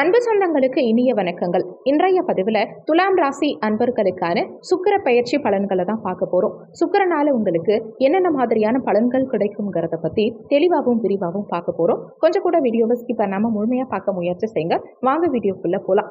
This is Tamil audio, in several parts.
அன்பு சொந்தங்களுக்கு இனிய வணக்கங்கள். இன்றைய பதிவில் துலாம் ராசி அன்பர்களுக்கான சுக்கிர பயிற்சி பலன்களை தான் பார்க்க போகிறோம் சுக்கிரனால உங்களுக்கு என்னென்ன மாதிரியான பலன்கள் கிடைக்குங்கிறத பற்றி தெளிவாகவும் விரிவாகவும் பார்க்க போகிறோம் கொஞ்சம் கூட வீடியோவை ஸ்கிப் பண்ணாமல் முழுமையாக பார்க்க முயற்சி செய்யுங்க. வாங்க வீடியோக்குள்ளே போகலாம்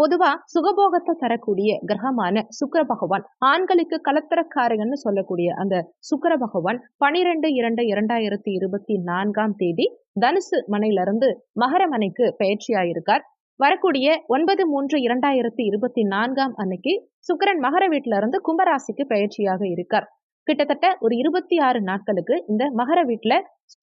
பொதுவா சுகபோகத்தை தரக்கூடிய கிரகமான சுக்கர பகவான் ஆண்களுக்கு கலத்திரக்காரகன்னு சொல்லக்கூடிய அந்த சுக்கர பகவான் பனிரெண்டு இரண்டு இரண்டாயிரத்தி இருபத்தி நான்காம் தேதி தனுசு மனையிலிருந்து மகர மனைக்கு பயிற்சியாயிருக்கார். வரக்கூடிய ஒன்பது மூன்று இரண்டாயிரத்தி இருபத்தி நான்காம் அன்னைக்கு சுக்கிரன் மகர வீட்டில இருந்து கும்பராசிக்கு பயிற்சியாக இருக்கார். கிட்டத்தட்ட ஒரு இருபத்தி ஆறு நாட்களுக்கு இந்த மகர வீட்டுல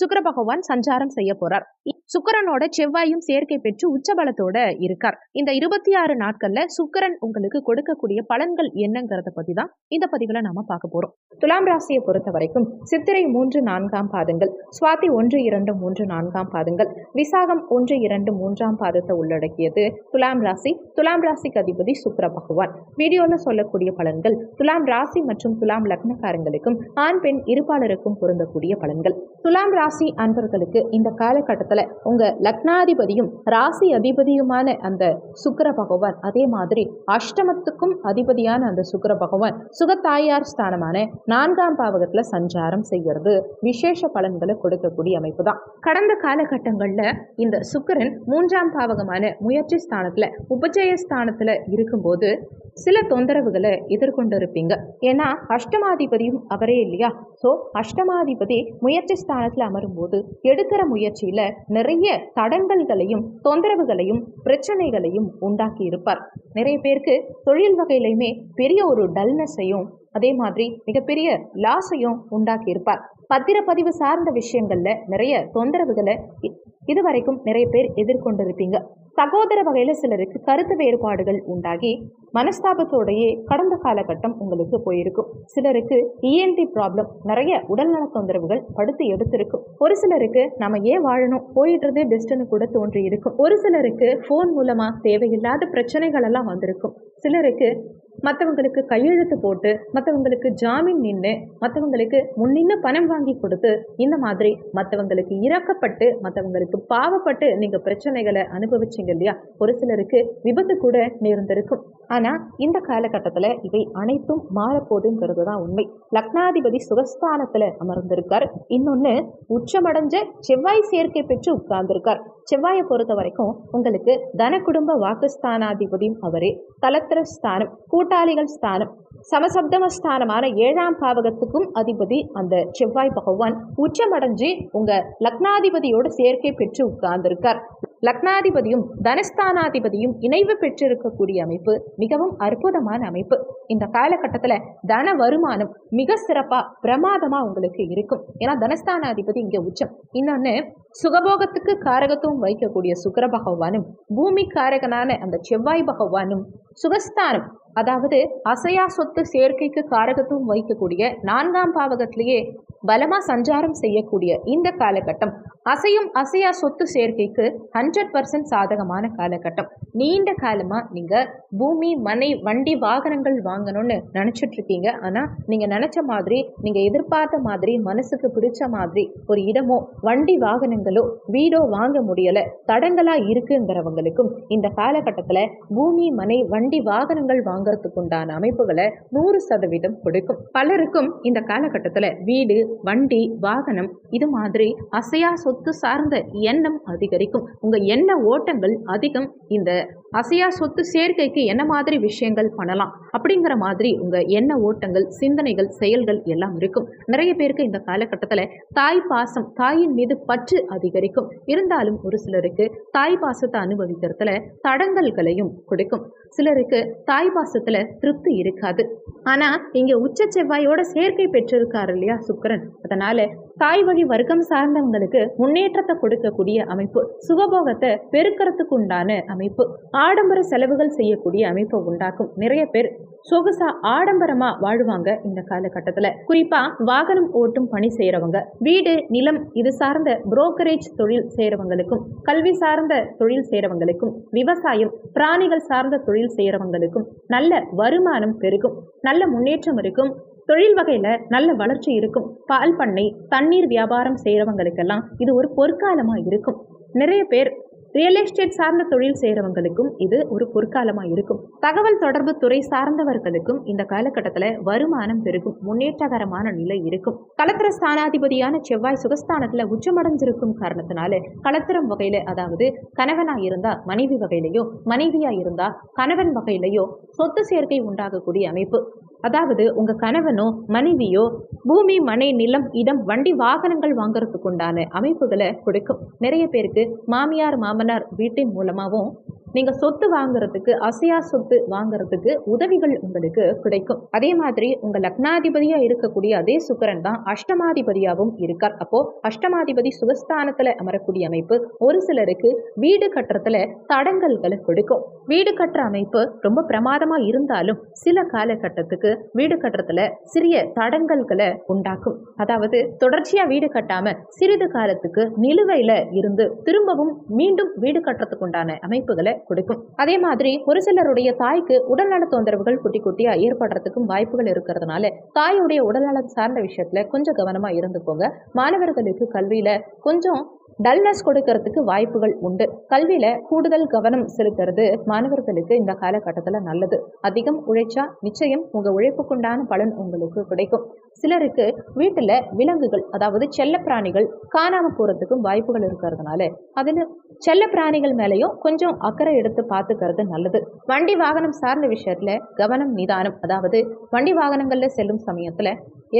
சுக்கர பகவான் சஞ்சாரம் செய்ய போறார். சுக்கரனோட செவ்வாயும் சேர்க்கை பெற்று உச்சபலத்தோட இருக்கார். இந்த இருபத்தி ஆறு நாட்கள்ல சுக்கரன் உங்களுக்கு கொடுக்கக்கூடிய பலன்கள் என்னங்கிறத பத்தி தான் இந்த பதிவுல நாம பார்க்க போறோம். துலாம் ராசியை பொறுத்த வரைக்கும் சித்திரை மூன்று நான்காம் பாதங்கள் சுவாதி ஒன்று இரண்டு மூன்று நான்காம் பாதங்கள் விசாகம் ஒன்று இரண்டு மூன்றாம் பாதத்தை உள்ளடக்கியது துலாம் ராசி. துலாம் ராசிக்கு அதிபதி சுக்கர பகவான். வீடியோல சொல்லக்கூடிய பலன்கள் துலாம் ராசி மற்றும் துலாம் லக்னக்காரங்களுக்கும் ஆண் பெண் இருப்பாளருக்கும் பொருந்தக்கூடிய பலன்கள். துலாம் ராசி அன்பர்களுக்கு இந்த காலகட்டத்தில் உங்கள் லக்னாதிபதியும் ராசி அதிபதியுமான அந்த சுக்கர பகவான் அதே மாதிரி அஷ்டமத்துக்கும் அதிபதியான அந்த சுக்கர பகவான் சுகத்தாயார் ஸ்தானமான நான்காம் பாவகத்தில் சஞ்சாரம் செய்கிறது விசேஷ பலன்களை கொடுக்கக்கூடிய அமைப்பு தான் கடந்த காலகட்டங்களில் இந்த சுக்கரன் மூன்றாம் பாவகமான முயற்சி ஸ்தானத்தில் உபஜய ஸ்தானத்தில் இருக்கும்போது சில தொந்தரவுகளை எதிர்கொண்டு இருப்பீங்க ஏன்னா அஷ்டமாதிபதியும் அவரே இல்லையா? ஸோ அஷ்டமாதிபதி முயற்சி ஸ்தானத்தில் அமரும்போது எடுக்கிற முயற்சியில் நிறைய தடங்கல்களையும் தொந்தரவுகளையும் பிரச்சனைகளையும் உண்டாக்கி இருப்பார். நிறைய பேருக்கு தொழில் வகையிலையுமே பெரிய ஒரு டல்னஸையும் அதே மாதிரி மிகப்பெரிய லாஸையும் உண்டாக்கி இருப்பார். பத்திரப்பதிவு சார்ந்த விஷயங்கள்ல நிறைய தொந்தரவுகளை இதுவரைக்கும் நிறைய பேர் எதிர்கொண்டிருப்பீங்க. சகோதர வகையில் சிலருக்கு கருத்து வேறுபாடுகள் உண்டாகி மனஸ்தாபத்தோடையே கடந்த காலகட்டம் உங்களுக்கு போயிருக்கும். சிலருக்கு இஎன்டி ப்ராப்ளம் நிறைய உடல்நல தொந்தரவுகள் படுத்து எடுத்திருக்கும். ஒரு சிலருக்கு நம்ம ஏன் வாழணும்? போயிடுறதே பெஸ்ட்னு கூட தோன்றி இருக்கும் ஒரு சிலருக்கு ஃபோன் மூலமா தேவையில்லாத பிரச்சனைகள் எல்லாம் வந்திருக்கும். சிலருக்கு மற்றவங்களுக்கு கையெழுத்து போட்டு மற்றவங்களுக்கு ஜாமீன் நின்று மற்றவங்களுக்கு முன்னின்னு பணம் வாங்கி கொடுத்து இந்த மாதிரி மற்றவங்களுக்கு இறக்கப்பட்டு மற்றவங்களுக்கு பாவப்பட்டு நீங்கள் பிரச்சனைகளை அனுபவிச்சீங்க இல்லையா? ஒரு சிலருக்கு விபத்து கூட நேர்ந்திருக்கும். ஆனால் இந்த காலகட்டத்தில் இவை அனைத்தும் மாறப்போகுதுங்கிறது தான் உண்மை. லக்னாதிபதி சுகஸ்தானத்தில் அமர்ந்திருக்கார். இன்னொன்று உச்சமடைஞ்ச செவ்வாய் சேர்க்கை பெற்று உட்கார்ந்திருக்கார். செவ்வாயை பொறுத்த வரைக்கும் உங்களுக்கு தன குடும்ப வாக்குஸ்தானாதிபதியும் அவரே. கலத்திர ஸ்தானம் கூட்டாளிகள் ஸ்தானம். சமசப்தம ஸ்தானமான ஏழாம் பாவகத்துக்கும் அதிபதி அந்த செவ்வாய் பகவான். உச்சமடைஞ்சு உங்க லக்னாதிபதியோட சேர்க்கை பெற்று உட்கார்ந்திருக்கார். லக்னாதிபதியும் தனஸ்தானாதிபதியும் இணைவு பெற்றிருக்கக்கூடிய அமைப்பு மிகவும் அற்புதமான அமைப்பு. இந்த காலகட்டத்தில் தன வருமானம் மிக சிறப்பா பிரமாதமா உங்களுக்கு இருக்கும். ஏன்னா தனஸ்தானாதிபதி இங்க உச்சம். இன்னொன்னு சுகபோகத்துக்கு காரகத்துவம் வைக்கக்கூடிய சுக்கர பகவானும் பூமி காரகனான அந்த செவ்வாய் பகவானும் சுகஸ்தானம் அதாவது அசையா சொத்து சேர்க்கைக்கு காரகத்துவம் வைக்கக்கூடிய நான்காம் பாவகத்திலேயே பலமாக சஞ்சாரம் செய்யக்கூடிய இந்த காலகட்டம் அசையும் அசையா சொத்து சேர்க்கைக்கு ஹண்ட்ரட் பர்சன்ட் சாதகமான காலகட்டம். நீண்ட காலமாக நீங்கள் பூமி மனை வண்டி வாகனங்கள் வாங்கணும்னு நினச்சிட்ருக்கீங்க. இருக்கீங்க நீங்கள் நினச்ச மாதிரி நீங்கள் எதிர்பார்த்த மாதிரி மனசுக்கு பிடிச்ச மாதிரி ஒரு இடமோ வண்டி வாகனங்களோ வீடோ வாங்க முடியலை தடங்களாக இருக்குங்கிறவங்களுக்கும் இந்த காலகட்டத்தில் பூமி மனை வண்டி வாகனங்கள் வாங்குறதுக்கு உண்டான அமைப்புகளை நூறு சதவீதம் கொடுக்கும். பலருக்கும் இந்த காலகட்டத்தில் வீடு வண்டி வாகனம் இது மாதிரி அசையா சொத்து சார்ந்த எண்ணம் அதிகரிக்கும். உங்க எண்ண ஓட்டங்கள் அதிகம். இந்த அசையா சொத்து சேர்க்கைக்கு என்ன மாதிரி விஷயங்கள் பண்ணலாம் அப்படிங்கிற மாதிரி உங்க எண்ண ஓட்டங்கள் சிந்தனைகள் செயல்கள் எல்லாம் இருக்கும். நிறைய பேருக்கு இந்த காலகட்டத்தில் தாய் பாசம் தாயின் மீது பற்று அதிகரிக்கும். இருந்தாலும் ஒரு சிலருக்கு தாய் பாசத்தை அனுபவிக்கிறதுல தடங்கல்களையும் கொடுக்கும். சிலருக்கு தாய் பாசத்துல திருப்தி இருக்காது. ஆனா இங்க உச்ச செவ்வாயோட சேர்க்கை பெற்றிருக்காரு இல்லையா சுக்கரன். அதனால தாய் வழி வர்க்கம் சார்ந்தவங்களுக்கு முன்னேற்றத்தை கொடுக்கக்கூடிய அமைப்பு சுகபோகத்தை பெருக்கிறதுக்கு உண்டான அமைப்பு ஆடம்பர செலவுகள் செய்யக்கூடிய அமைப்பை உண்டாக்கும். நிறைய பேர் சொகுசா ஆடம்பரமா வாழ்வாங்க இந்த காலகட்டத்துல. குறிப்பா வாகனம் ஓட்டும் பணி செய்யறவங்க வீடு நிலம் இது சார்ந்த புரோக்கரேஜ் தொழில் செய்யறவங்களுக்கும் கல்வி சார்ந்த தொழில் செய்யறவங்களுக்கும் விவசாயம் பிராணிகள் சார்ந்த தொழில் செய்யறவங்களுக்கும் நல்ல வருமானம் பெருகும் நல்ல முன்னேற்றம் இருக்கும். தொழில் வகையில் நல்ல வளர்ச்சி இருக்கும். பால் பண்ணை தண்ணீர் வியாபாரம் செய்கிறவங்களுக்கெல்லாம் இது ஒரு பொற்காலமாக இருக்கும். நிறைய பேர் ரியல் எஸ்டேட் சார்ந்த தொழில் செய்கிறவங்களுக்கும் இது ஒரு பொற்காலமாக இருக்கும். தகவல் தொடர்பு துறை சார்ந்தவர்களுக்கும் இந்த காலகட்டத்தில் வருமானம் பெருகும். முன்னேற்றகரமான நிலை இருக்கும். களத்திர ஸ்தானாதிபதியான செவ்வாய் சுகஸ்தானத்தில் உச்சமடைஞ்சிருக்கும் காரணத்தினால களத்திரம் வகையில் அதாவது கணவனாக இருந்தால் மனைவி வகையிலையோ மனைவியாக இருந்தால் கணவன் வகையிலையோ சொத்து சேர்க்கை உண்டாகக்கூடிய அமைப்பு. அதாவது உங்கள் கணவனோ மனைவியோ பூமி மனை நிலம் இடம் வண்டி வாகனங்கள் வாங்குறதுக்கு உண்டான அமைப்புகளை கொடுக்கும். நிறைய பேருக்கு மாமியார் மாமனார் வீட்டின் மூலமாகவும் நீங்கள் சொத்து வாங்குறதுக்கு அசையா சொத்து வாங்குறதுக்கு உதவிகள் உங்களுக்கு கிடைக்கும். அதே மாதிரி உங்கள் லக்னாதிபதியாக இருக்கக்கூடிய அதே சுக்கரன் தான் அஷ்டமாதிபதியாகவும் இருக்கார். அப்போ அஷ்டமாதிபதி சுகஸ்தானத்தில் அமரக்கூடிய அமைப்பு ஒரு சிலருக்கு வீடு கட்டுறதுல தடங்கல்களை கொடுக்கும். வீடு கட்டுற அமைப்பு ரொம்ப பிரமாதமாக இருந்தாலும் சில காலகட்டத்துக்கு வீடு கட்டுறதுல சிறிய தடங்கல்களை உண்டாக்கும். அதாவது தொடர்ச்சியாக வீடு கட்டாமல் சிறிது காலத்துக்கு நிலுவையில் இருந்து திரும்பவும் மீண்டும் வீடு கட்டுறதுக்குண்டான அமைப்புகளை கொடுக்கும். அதே மாதிரி ஒரு சிலருடைய தாய்க்கு உடல்நல தொந்தரவுகள் குட்டி குட்டியா ஏற்படுறதுக்கும் வாய்ப்புகள் இருக்கிறதுனால தாயுடைய உடல்நலம் சார்ந்த விஷயத்துல கொஞ்சம் கவனமா இருந்துக்கோங்க. மாணவர்களுக்கு கல்வியில கொஞ்சம் டல்னஸ் கொடுக்கறதுக்கு வாய்ப்புகள் உண்டு. கல்வியில கூடுதல் கவனம் செலுத்துறது மாணவர்களுக்கு இந்த காலகட்டத்தில் நல்லது. அதிகம் உழைச்சா நிச்சயம் உங்க உழைப்புக்குண்டான பலன் உங்களுக்கு கிடைக்கும். சிலருக்கு வீட்டில் விலங்குகள் அதாவது செல்ல பிராணிகள் காணாம போறதுக்கும் வாய்ப்புகள் இருக்கிறதுனால அதில் செல்ல பிராணிகள் மேலேயும் கொஞ்சம் அக்கறை எடுத்து பார்த்துக்கிறது நல்லது. வண்டி வாகனம் சார்ந்த விஷயத்துல கவனம் நிதானம் அதாவது வண்டி வாகனங்கள்ல செல்லும் சமயத்துல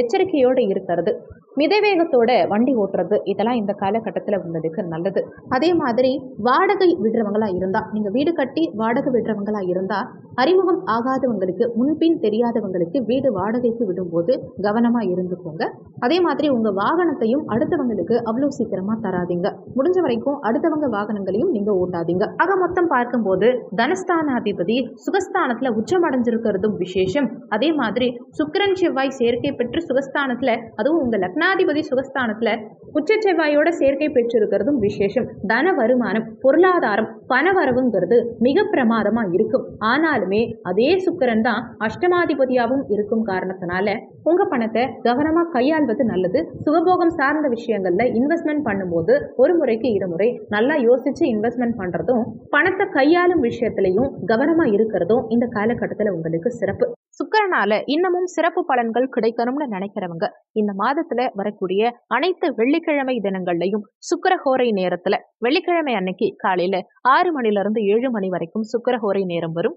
எச்சரிக்கையோடு இருக்கிறது. மிதவேகத்தோட வண்டி ஓட்டுறது இதெல்லாம் இந்த காலகட்டத்தில் உங்களுக்கு நல்லது. அதே மாதிரி வாடகை விடுறவங்களா இருந்தால் நீங்கள் வீடு கட்டி வாடகை விடுறவங்களா இருந்தால் அறிமுகம் ஆகாதவங்களுக்கு முன்பின் தெரியாதவங்களுக்கு வீடு வாடகைக்கு விடும்போது கவனமாக இருந்துக்கோங்க. அதே மாதிரி உங்கள் வாகனத்தையும் அடுத்தவங்களுக்கு அவ்வளோ சீக்கிரமாக தராதீங்க. முடிஞ்ச வரைக்கும் அடுத்தவங்க வாகனங்களையும் நீங்கள் ஓட்டாதீங்க. ஆக மொத்தம் பார்க்கும்போது தனஸ்தானாதிபதி சுகஸ்தானத்தில் உச்சமடைஞ்சிருக்கிறதும் விசேஷம். அதே மாதிரி சுக்கிரன் செவ்வாய் சேர்க்கை பெற்று சுகஸ்தானத்தில் அதுவும் உங்கள் லக்ன லக்னாதிபதி சுகஸ்தானத்தில் உச்ச செவ்வாயோட சேர்க்கை பெற்றிருக்கிறதும் விசேஷம். தன வருமானம் பொருளாதாரம் பணவரவுங்கிறது மிக பிரமாதமா இருக்கும். ஆனாலுமே அதே சுக்கரன் தான் அஷ்டமாதிபதியாகவும் இருக்கும் காரணத்தினால உங்க பணத்தை கவனமா கையாள்வது நல்லது. சுகபோகம் சார்ந்த விஷயங்கள்ல இன்வெஸ்ட்மெண்ட் பண்ணும்போது ஒரு முறைக்கு இருமுறை நல்லா யோசிச்சு இன்வெஸ்ட்மெண்ட் பண்றதும் பணத்தை கையாளும் விஷயத்திலையும் கவனமா இருக்கிறதும் இந்த காலகட்டத்தில் உங்களுக்கு சிறப்பு. சுக்கரனால இன்னமும் சிறப்பு பலன்கள் கிடைக்கணும்னு நினைக்கிறவங்க இந்த மாதத்துல வரக்கூடிய அனைத்து வெள்ளிக்கிழமை தினங்கள்லையும் சுக்கரஹோரை நேரத்துல வெள்ளிக்கிழமை அன்னைக்கு காலையில ஆறு மணில இருந்து ஏழு மணி வரைக்கும் சுக்கரஹோரை நேரம் வரும்.